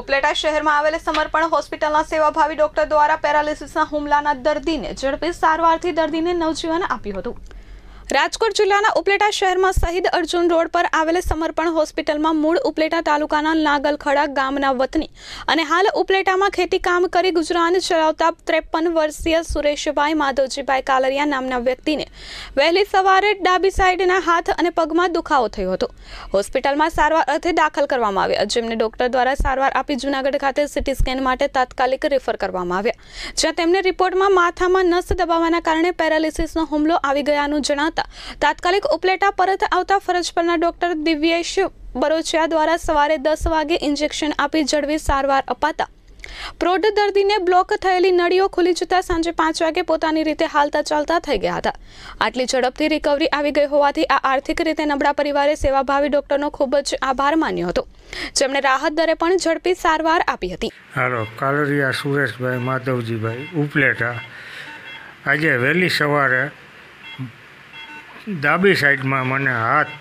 ઉપલેટા શહેરમાં આવેલ સમર્પણ હોસ્પિટલના સેવાભાવી ડોક્ટર દ્વારા પેરાલિસિસના હુમલાના દર્દીને ઝડપી સારવારથી દર્દીને નવજીવન આપ્યું હતું. રાજકોટ જિલ્લાના ઉપલેટા શહેરમાં શહીદ અર્જુન રોડ પર આવેલ સમર્પણ હોસ્પિટલમાં મૂળ ઉપલેટા તાલુકાના નાગલખડા ગામના વતની અને હાલ ઉપલેટામાં ખેતી કામ કરી ગુજરાન ચલાવતા ત્રેપન વર્ષીય સુરેશભાઈ માધવજીભાઈ કાલરિયા નામના વ્યક્તિને વહેલી સવારે ડાબી સાઈડના હાથ અને પગમાં દુખાવો થયો હતો. હોસ્પિટલમાં સારવાર અર્થે દાખલ કરવામાં આવ્યા, જેમને ડોક્ટર દ્વારા સારવાર આપી જૂનાગઢ ખાતે સીટી સ્કેન માટે તાત્કાલિક રેફર કરવામાં આવ્યા. જ્યાં તેમને રિપોર્ટમાં માથામાં નસ દબાવવાના કારણે પેરાલિસિસનો હુમલો આવી ગયાનું જણાતા તાત્કાલિક ઉપલેટા પરત આવતા ફરજ પરના ડોક્ટર દિવ્યેશ બરોચિયા દ્વારા સવારે દસ વાગે ઇન્જેક્શન આપી ઝડપી સારવાર અપાતા. પ્રૌઢ દર્દીને બ્લોક થયેલી નળીઓ ખુલી જતા સાંજે પાંચ વાગે પોતાની રીતે હાલતા ચાલતા થઈ ગયા હતા. આટલી ઝડપથી રિકવરી આવી ગઈ હોવાથી આ આર્થિક રીતે નબળા પરિવારે સેવાભાવી ડોક્ટરનો ખૂબ જ આભાર માન્યો હતો. જેમણે રાહત દરે પણ ઝડપી સારવાર આપી હતી. હાલો, કાલરિયા સુરેશભાઈ, માધવજીભાઈ, ઉપલેટા. આજે વહેલી સવારે ડાબી સાઈડમાં મને હાથ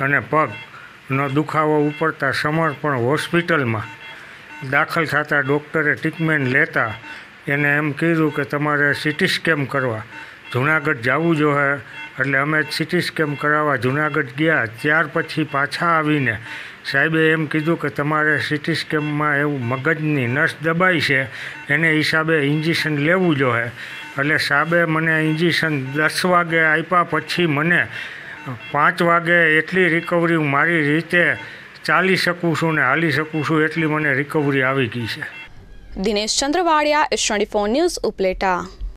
અને પગનો દુખાવો ઉપડતા સમર્પણ હોસ્પિટલમાં દાખલ થતાં ડૉક્ટરે ટ્રીટમેન્ટ લેતા એને એમ કીધું કે તમારે સિટી સ્કેમ કરવા. જુનાગઢ જવું જોઈએ એટલે અમે સિટી સ્કેમ કરાવવા જુનાગઢ ગયા. ત્યાર પછી પાછા આવીને સાહેબે એમ કીધું કે તમારે સિટી સ્કેમમાં એવું મગજની નસ દબાઈ છે, એને હિસાબે ઇન્જેક્શન લેવું જોઈએ એટલે સાહેબે મને ઇન્જેક્શન દસ વાગે આપ્યા પછી મને પાંચ વાગે એટલી રિકવરી હું મારી રીતે ચાલી શકું છું ને હાલી શકું છું એટલી મને રિકવરી આવી ગઈ છે. Dinesh Chandravadiya twenty four news Upleta.